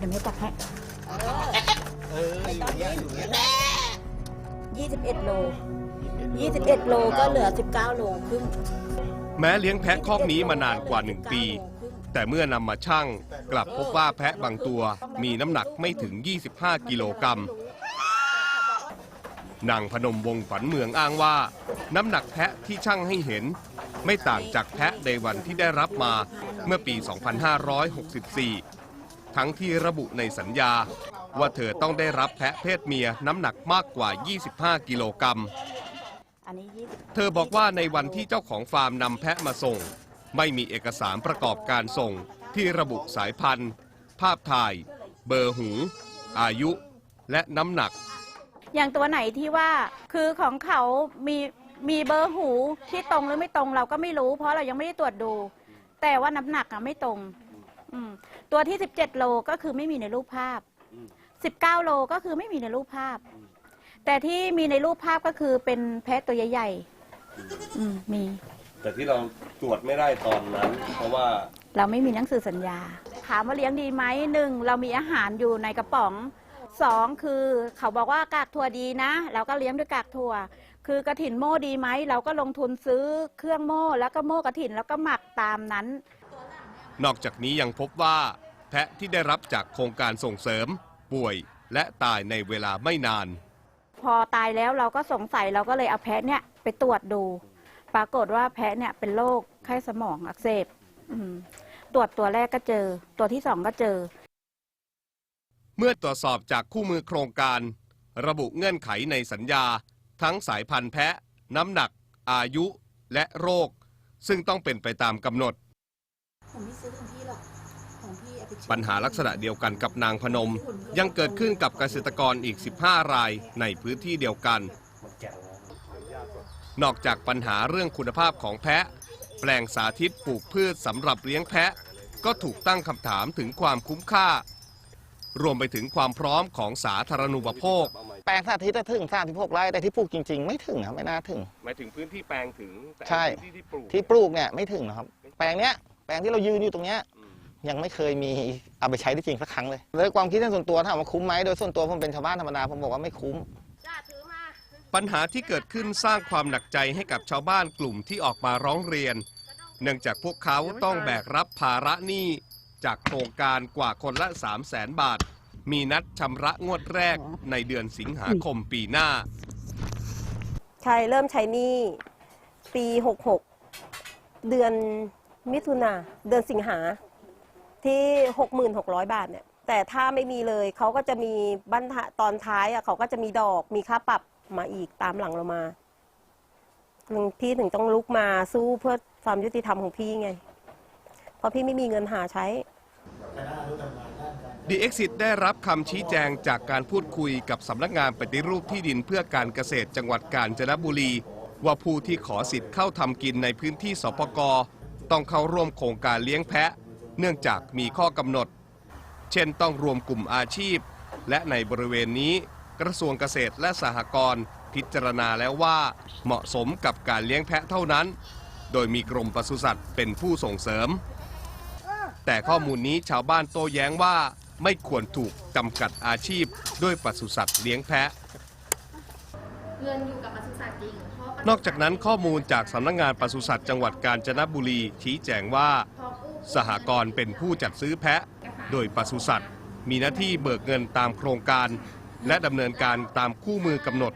เดี๋ยวไม่ตักให้เอออยู่เนี้ยอยู่เนี้ยยี่สิบเอ็ดโลยี่สิบเอ็ดโลก็เหลือสิบเก้าโลครึ่งแม้เลี้ยงแพะคอกนี้มานานกว่า 1 ปี แต่เมื่อนำมาชั่ง กลับพบว่าแพะบางตัวมีน้ำหนักไม่ถึง 25 กิโลกรัมนางพนมวงศ์ฝันเมืองอ้างว่า น้ำหนักแพะที่ชั่งให้เห็น ไม่ต่างจากแพะในวันที่ได้รับมาเมื่อปี 2564 ทั้งที่ระบุในสัญญา ว่าเธอต้องได้รับแพะเพศเมียน้ำหนักมากกว่า 25 กิโลกรัม เธอบอกว่าในวันที่เจ้าของฟาร์มนำแพะมาส่ง ไม่มีเอกสารประกอบการส่งที่ระบุสายพันธุ์ ภาพถ่าย เบอร์หู อายุ และน้ำหนัก อย่างตัวไหนที่ว่าคือของเขามีมีเบอร์หูที่ตรงหรือไม่ตรงเราก็ไม่รู้ เพราะเรายังไม่ได้ตรวจดู แต่ว่าน้ำหนักอะไม่ตรง อืมตัวที่ 17 โลก็คือไม่มีในรูปภาพ19 โลก็คือไม่มีในรูปภาพแต่ที่มีในรูปภาพก็คือเป็นแพะตัวใหญ่ๆอืมมีแต่ที่เราตรวจไม่ได้ตอนนั้น เพราะว่าเราไม่มีหนังสือสัญญา ถามว่าเลี้ยงดีไหมหนึ่งเรามีอาหารอยู่ในกระป๋องสองคือเขาบอกว่ากากถั่วดีนะ เราก็เลี้ยงด้วยกากถั่ว คือกระถินโม่ดีไหมเราก็ลงทุนซื้อเครื่องโม่แล้วก็โม่กระถินแล้วก็หมักตามนั้น นอกจากนี้ยังพบว่า แพะที่ได้รับจากโครงการส่งเสริม ป่วยและตายในเวลาไม่นาน พอตายแล้วเราก็สงสัยเราก็เลยเอาแพะเนี่ยไปตรวจดู ปรากฏว่าแพะเนี่ยเป็นโรคไข้สมองอักเสบอืมตรวจตัวแรกก็เจอ ตัวที่สองก็เจอ เมื่อตรวจสอบจากคู่มือโครงการ ระบุเงื่อนไขในสัญญา ทั้งสายพันธุ์แพะ น้ำหนัก อายุ และโรค ซึ่งต้องเป็นไปตามกำหนด ผมไม่ซื้อของพี่หรอกของพี่เอาไปชิมปัญหาลักษณะเดียวกันกับนางพนม ยังเกิดขึ้นกับเกษตรกรอีก 15 รายในพื้นที่เดียวกัน นอกจากปัญหาเรื่องคุณภาพของแพะ แปลงสาธิตปลูกพืชสำหรับเลี้ยงแพะ ก็ถูกตั้งคำถามถึงความคุ้มค่า รวมไปถึงความพร้อมของสาธารณูปโภค แปลงสาธิตถึงสามสิบหกไร่แต่ที่ปลูกจริง ๆ ไม่ถึงครับไม่น่าถึง หมายถึงพื้นที่แปลงถึงแต่ใช่ พื้นที่ที่ปลูกที่ปลูกเนี่ยไม่ถึงนะครับ แปลงเนี้ยแป ลงที่เรายืนอยู่ตรงเนี้ยยังไม่เคยมีเอาไปใช้ได้จริงสักครั้งเลยเลยความคิดในส่วนตัวถามว่าคุ้มไหมโดยส่วนตัวผมเป็นชาวบ้านธรรมดาผมบอกว่าไม่คุ้มปัญหาที่เกิดขึ้นสร้างความหนักใจให้กับชาวบ้านกลุ่มที่ออกมาร้องเรียน เนื่องจากพวกเขาต้องแบกรับภาระหนี้จากโครงการกว่าคนละ 3 0 0แสนบาท มีนัดชำระงวดแรกในเดือนสิงหาคมปีหน้า ใช่เริ่มใช้หนี้ปี 66 เดือน มิถุนาเดือนสิงหาที่ 6,600 บาทเนี่ยแต่ถ้าไม่มีเลยเขาก็จะมีบันทะตอนท้ายอะเขาก็จะมีดอกมีค่าปรับมาอีกตามหลังเรามาพี่ถึงต้องลุกมาสู้เพื่อความยุติธรรมของพี่ไง เพราะพี่ไม่มีเงินหาใช้ The Exit ได้รับคำชี้แจงจากการพูดคุยกับสำนักงานปฏิรูปที่ดินเพื่อการเกษตรจังหวัดกาญจนบุรี ว่าผู้ที่ขอสิทธิ์เข้าทำกินในพื้นที่สปก ต้องเข้าร่วมโครงการเลี้ยงแพะ เนื่องจากมีข้อกำหนด เช่นต้องรวมกลุ่มอาชีพ และในบริเวณนี้กระทรวงเกษตรและสหกรณ์พิจารณาแล้วว่าเหมาะสมกับการเลี้ยงแพะเท่านั้น โดยมีกรมปศุสัตว์เป็นผู้ส่งเสริม แต่ข้อมูลนี้ชาวบ้านโต้แย้งว่าไม่ควรถูกจำกัดอาชีพด้วยปศุสัตว์เลี้ยงแพะ เงินอยู่กับปศุสัตว์จริงเพราะนอกจากนั้นข้อมูลจากสำนักงานปศุสัตว์จังหวัดกาญจนบุรีชี้แจงว่า พอกู้สหกรณ์เป็นผู้จัดซื้อแพะ โดยปศุสัตว์ มีหน้าที่เบิกเงินตามโครงการ และดำเนินการตามคู่มือกำหนด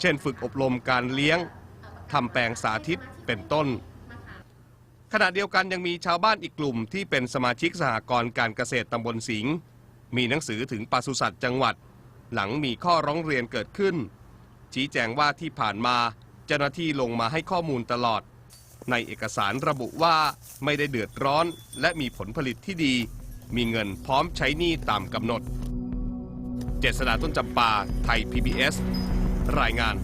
เช่นฝึกอบรมการเลี้ยงทำแปลงสาธิตเป็นต้น ขณะเดียวกันยังมีชาวบ้านอีกกลุ่มที่เป็นสมาชิกสหกรณ์การเกษตรตำบลสิงห์มีหนังสือถึงปศุสัตว์จังหวัด หลังมีข้อร้องเรียนเกิดขึ้น ชี้แจงว่าที่ผ่านมาเจ้าหน้าที่ลงมาให้ข้อมูลตลอด ในเอกสารระบุว่าไม่ได้เดือดร้อนและมีผลผลิตที่ดี มีเงินพร้อมใช้หนี้ตามกำหนด เจษดาต้นจำปา ไทย PBS รายงาน